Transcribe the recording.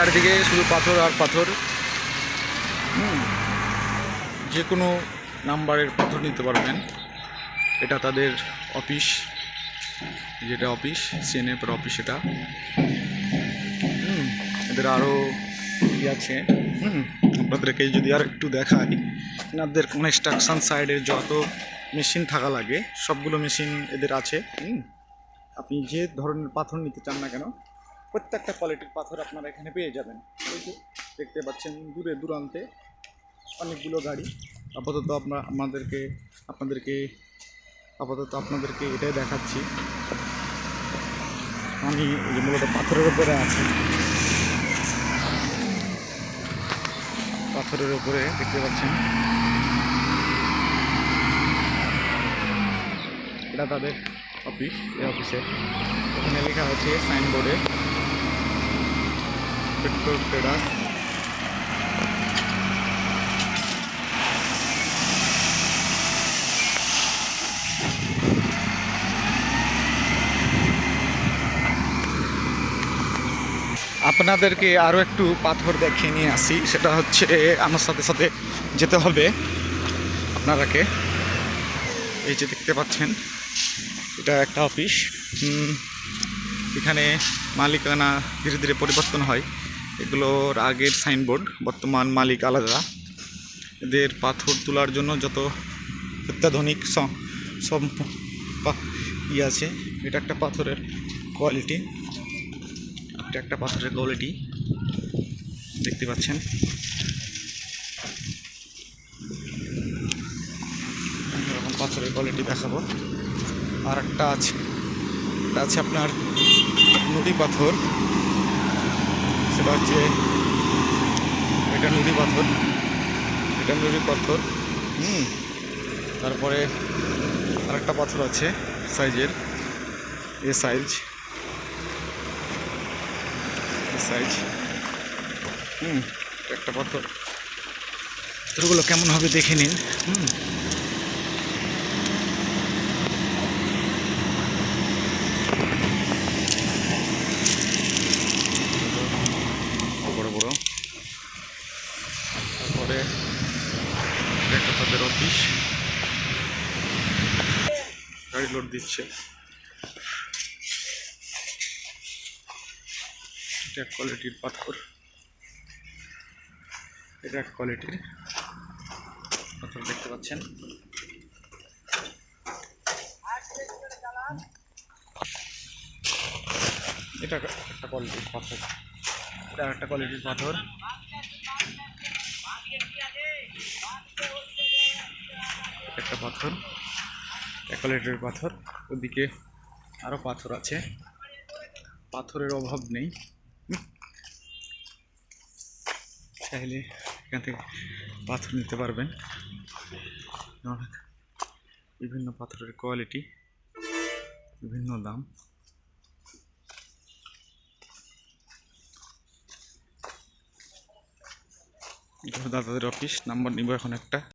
চারিদিকে শুধু পাথর আর পাথর। যে কোনো নাম্বারের পাথর নিতে পারবেন। এটা তাদের অফিস, যেটা অফিস, সিএনএফের অফিস এটা। এদের আরও ই আছে। হুম, আপনাদেরকে যদি আর একটু দেখাই, এনাদের কনস্ট্রাকশন সাইডে যত মেশিন থাকা লাগে, সবগুলো মেশিন এদের আছে। আপনি যে ধরনের পাথর নিতে চান না কেন প্রত্যেকটা কোয়ালিটির পাথর আপনারা এখানে পেয়ে যাবেন। এই যে দেখতে পাচ্ছেন দূরে দূরান্তে অনেকগুলো গাড়ি। আপাতত আমরা আমাদেরকে, আপনাদেরকে, আপাতত আপনাদেরকে এটাই দেখাচ্ছি। আমি যে মূলত পাথরের উপরে আছি। পাথরের উপরে দেখতে পাচ্ছেন। এটা তাদের অফিস এই অফিসে এখানে লেখা আছে সাইনবোর্ডে। পেট্রোল ট্রেডার আপনাদেরকে আরও একটু পাথর দেখিয়ে নিয়ে আসি। সেটা হচ্ছে, আমার সাথে সাথে যেতে হবে। আপনারাকে এই যে দেখতে পাচ্ছেন, এটা একটা অফিস। এখানে মালিকানা ধীরে ধীরে পরিবর্তন হয়। এগুলোর আগের সাইনবোর্ড, বর্তমান মালিক আলাদা। এদের পাথর তোলার জন্য যত অত্যাধুনিক সব ই আছে, এটা একটা পাথরের কোয়ালিটি এটা একটা পাথরের কোয়ালিটি দেখতে পাচ্ছেন। এরকম পাথরের কোয়ালিটি দেখাবো। আর একটা আছে। এটা আছে আপনার নদী পাথর। সেটা হচ্ছে এটা নুড়ি পাথর। এটা নুড়ি পাথর। হুম। তারপরে আরেকটা পাথর আছে সাইজের। এ সাইজ। সাইজ। হুম। একটা পাথর। পাথরগুলো কেমন হবে দেখে নিন। হুম বড় বড় তারপরে এটা একটা তাদের গাড়ি লোড দিচ্ছে। এটা কোয়ালিটির পাথর। এটা এক কোয়ালিটির পাথর দেখতে পাচ্ছেন। এটা একটা কোয়ালিটির পাথর। এটা একটা কোয়ালিটির পাথর। একটা পাথর এক কোয়ালিটির পাথর। ওদিকে আরও পাথর আছে। পাথরের অভাব নেই। চাইলে এখান থেকে পাথর নিতে পারবেন। বিভিন্ন পাথরের কোয়ালিটি বিভিন্ন দাম। দাদাদের অফিস নাম্বার নিব এখন একটা।